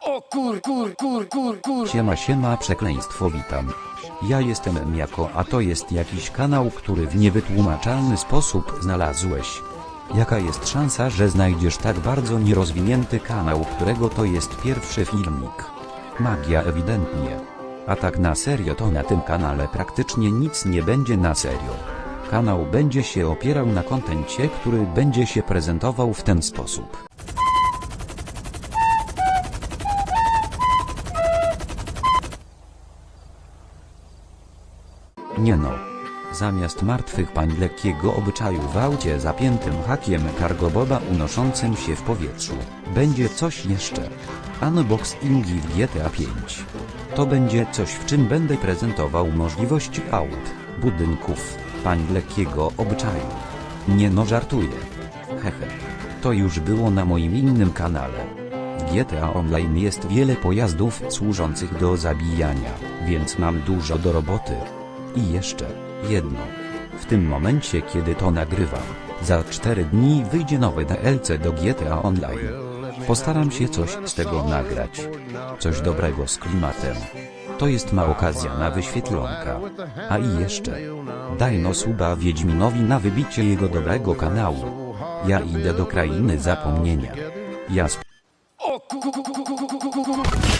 O kur, kur, kur, kur, kur. Siema, siema, przekleństwo, witam. Ja jestem Miako, a to jest jakiś kanał, który w niewytłumaczalny sposób znalazłeś. Jaka jest szansa, że znajdziesz tak bardzo nierozwinięty kanał, którego to jest pierwszy filmik? Magia ewidentnie. A tak na serio to na tym kanale praktycznie nic nie będzie na serio. Kanał będzie się opierał na kontencie który będzie się prezentował w ten sposób. Nie no. Zamiast martwych pań lekkiego obyczaju w aucie zapiętym hakiem cargoboba unoszącym się w powietrzu, będzie coś jeszcze. Unboxingi w GTA 5. To będzie coś w czym będę prezentował możliwości aut, budynków, pań lekkiego obyczaju. Nie no żartuję. Hehe. To już było na moim innym kanale. W GTA Online jest wiele pojazdów służących do zabijania, więc mam dużo do roboty. I jeszcze jedno. W tym momencie kiedy to nagrywam, za 4 dni wyjdzie nowe DLC do GTA Online. Postaram się coś z tego nagrać. Coś dobrego z klimatem. To jest ma okazja na wyświetlonka. A i jeszcze. Daj no suba Wiedźminowi na wybicie jego dobrego kanału. Ja idę do krainy zapomnienia. Ja sp-